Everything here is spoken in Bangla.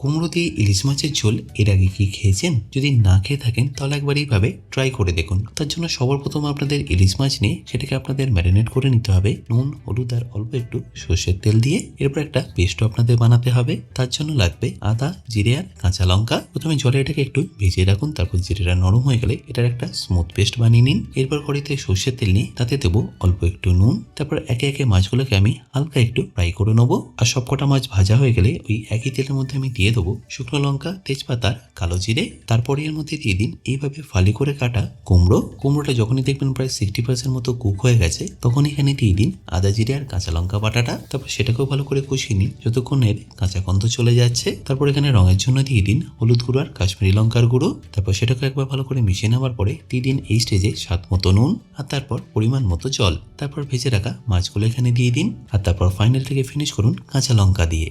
কুমড়ো দিয়ে ইলিশ মাছের ঝোল এর আগে কি খেয়েছেন? যদি না খেয়ে থাকেন, তাহলে একবার এইভাবে ট্রাই করে দেখুন। তার জন্য সবার প্রথম আপনাদের ইলিশ মাছ নিয়ে সেটাকে আপনাদের ম্যারিনেট করে নিতে হবে। নুন, হলুদ আর অল্প একটু সর্ষের তেল দিয়ে এরপর একটা পেস্টও আপনাদের বানাতে হবে। তার জন্য লাগবে আদা, জিরে আর কাঁচা লঙ্কা। প্রথমে জলে এটাকে একটু ভিজিয়ে রাখুন, তারপর জিরেটা নরম হয়ে গেলে এটার একটা স্মুথ পেস্ট বানিয়ে নিন। এরপর কড়াইতে সর্ষের তেল নিয়ে তাতে দেবো অল্প একটু নুন। তারপর একে একে মাছগুলোকে আমি হালকা একটু ফ্রাই করে নেব। আর সবকটা মাছ ভাজা হয়ে গেলে ওই একই তেলের মধ্যে আমি দিয়ে দেবো শুকনো লঙ্কা, তেজপাতা, কালো জিরে। তারপরে এর মধ্যে দিয়ে দিন এইভাবে ফালি করে কাটা কুমড়ো। কুমড়োটা যখনই দেখবেন প্রায় সিক্সটি পার্সেন্ট মতো কুক হয়ে গেছে, তখন এখানে দিয়ে দিন আদা জিরে আর কাঁচা লঙ্কা বাটাটা। তারপর সেটাকেও ভালো করে কষিয়ে নিন যতক্ষণ এর কাঁচা গন্ধ চলে যাচ্ছে। তারপর এখানে রঙের জন্য দিয়ে দিন হলুদ গুঁড়ো আর কাশ্মীরি লঙ্কার গুঁড়ো। তারপর সেটাকে একবার ভালো করে মিশিয়ে নেওয়ার পরে দিয়ে দিন এই স্টেজে স্বাদ মতো নুন আর তারপর পরিমাণ মতো জল। তারপর ভেজে রাখা মাছগুলো এখানে দিয়ে দিন। আর তারপর ফাইনাল থেকে ফিনিশ করুন কাঁচা লঙ্কা দিয়ে।